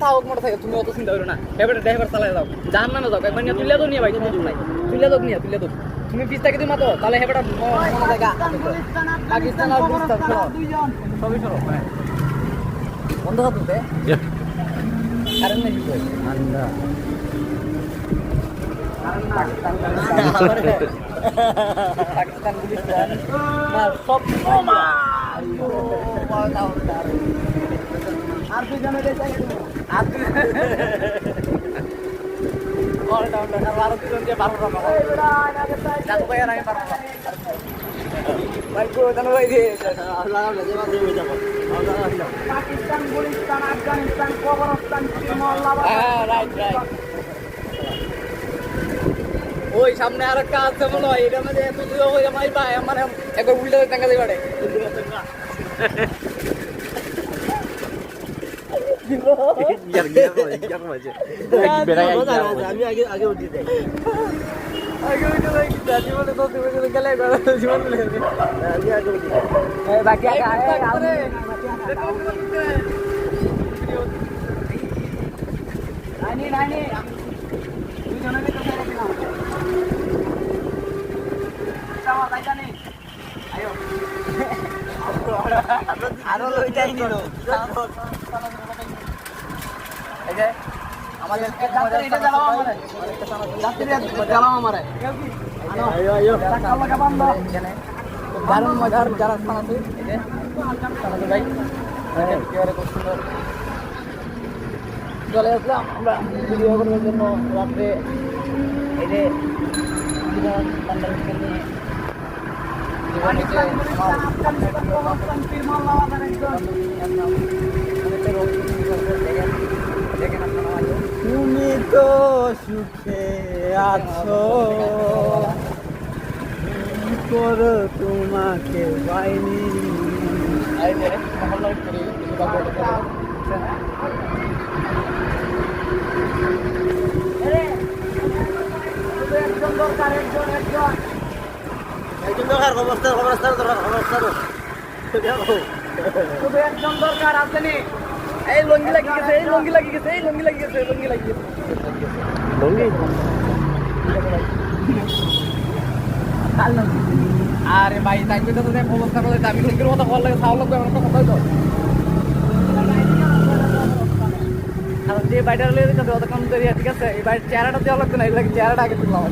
তাও motor cycle তুমি অত চিন্তা করো না। এবার ড্রাইভার চালাই দাও জাহান নামে যাও একবার নিয়ে তুলে দাও নিয়ে ভাই নাই। তুলে দাও নিয়ে তুলে দাও তুমি পিস থেকে তুমি মাতো তাহলে হেবেটা পাকিস্তান আর গুলিস্তান সবই সরো হ্যাঁ বন্ধ হাত তুলতে কারেন্ট নেই কি পাকিস্তান পাকিস্তান। সব আর তুই জানো যে আর অলরাউন্ডার আর দুজন দিয়ে বারো টাকা জানো ভাই আর আমি টাকা ভাই কো জানো ভাই দিয়ে পাকিস্তান গুলিস্তান আফগানিস্তান কবরস্তান ওই সামনে আর একটা আছে মনে হয়, এটা মধ্যে এত দূর হয়ে আমার ভাই মানে একবার উল্টা বাকি নানি নানি দুজনকে তো ছেড়ে দিলাম চাওয়া তাই জানি আয়ো আরও লইটাই নিল। এই যে আমাদের এটা জ্বালাও আমারে। যাত্রী জ্বালাও আমারে। আয়ো আয়ো টাকা বন্ধ দারুণ মজার যারা স্থান আছে এই যে। ভাই একেবারে খুব সুন্দর। চলে আসলাম আমরা ভিডিও করার জন্য রাত্রে। এই যে নিয়ে তুমি তো সুখে আছো। করো তোমাকে করে একজন দরকার একজন একজন। এই লাগি এই লাগি এই লাগি লাগি গেছে আরে ভাই তাই তো দেখ অবস্থা করে আমি লঙ্গির মতো ভালো লাগে খাওয়া লাগবে আমার কথা যে বাইটার দিতে অত কম ঠিক আছে এই বাইট চেহারাটা দেওয়া লাগবে না এই লাগে চেহারাটা আগে তুললাম